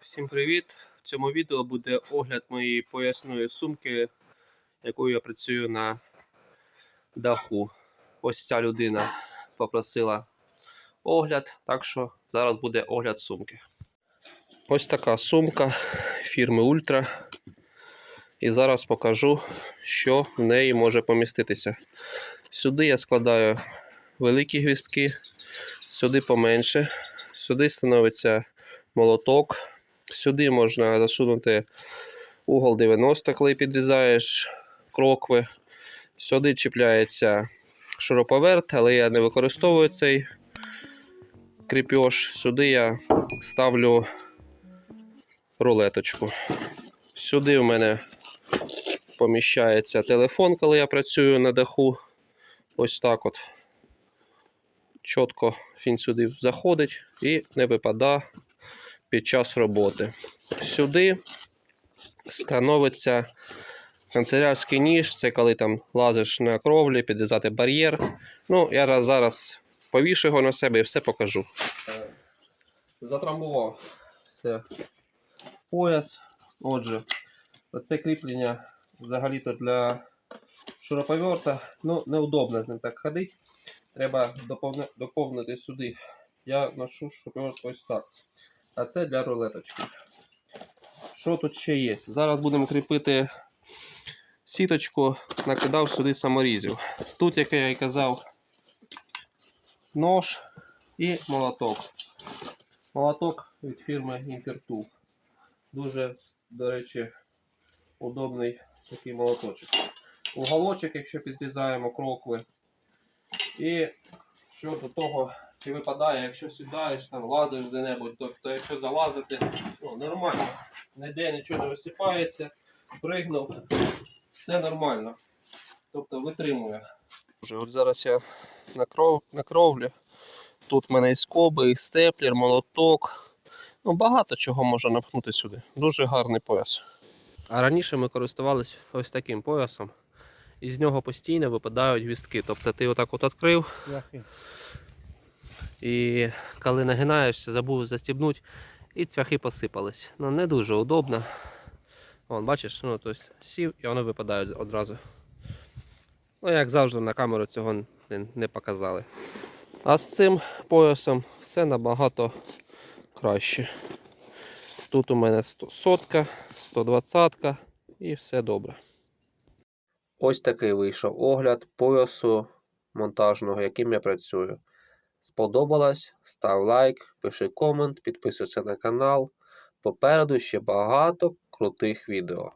Всім привіт! В цьому відео буде огляд моєї поясної сумки, якою я працюю на даху. Ось ця людина попросила огляд, так що зараз буде огляд сумки. Ось така сумка фірми Ультра. І зараз покажу, що в неї може поміститися. Сюди я складаю великі гвіздки, сюди поменше. Сюди становиться молоток. Сюди можна засунути угол 90, коли підрізаєш крокви. Сюди чіпляється шуруповерт, але я не використовую цей кріпеж. Сюди я ставлю рулеточку. Сюди в мене поміщається телефон, коли я працюю на даху. Ось так от. Чітко він сюди заходить і не випадає під час роботи. Сюди становиться канцелярський ніж, це коли там лазиш на кровлі, підрізати бар'єр. Ну, я зараз повішу його на себе і все покажу. Затрамбував все в пояс. Отже, оце кріплення взагалі-то для шуруповерта. Ну, неудобно з ним так ходити. Треба доповнити сюди. Я ношу шуруповерт ось так. А це для рулеточки. Що тут ще є? Зараз будемо кріпити сіточку, накидав сюди саморізів. Тут, як я і казав, нож і молоток. Молоток від фірми Intertool. Дуже, до речі, удобний такий молоточок. Уголочок, якщо підрізаємо крокви. І що до того, чи випадає, якщо сідаєш, там лазиш де-небудь, тобто якщо залазити, ну, нормально. Ніде нічого не висипається, пригнув, все нормально. Тобто витримує. Вже от зараз я на, кров, на кровлі. Тут в мене і скоби, і степлер, молоток. Ну, багато чого можна напхнути сюди. Дуже гарний пояс. А раніше ми користувалися ось таким поясом. І з нього постійно випадають гвіздки. Тобто ти отак от відкрив, і коли нагинаєшся, забув застібнути, і цвяхи посипались. Ну, не дуже удобно. Вон, бачиш, ну, тобто, сів і вони випадають одразу. Ну, як завжди, на камеру цього не, не показали. А з цим поясом все набагато краще. Тут у мене 100 сотка, 120 і все добре. Ось такий вийшов огляд поясу монтажного, яким я працюю. Сподобалось? Став лайк, пиши комент, підписуйся на канал. Попереду ще багато крутих відео.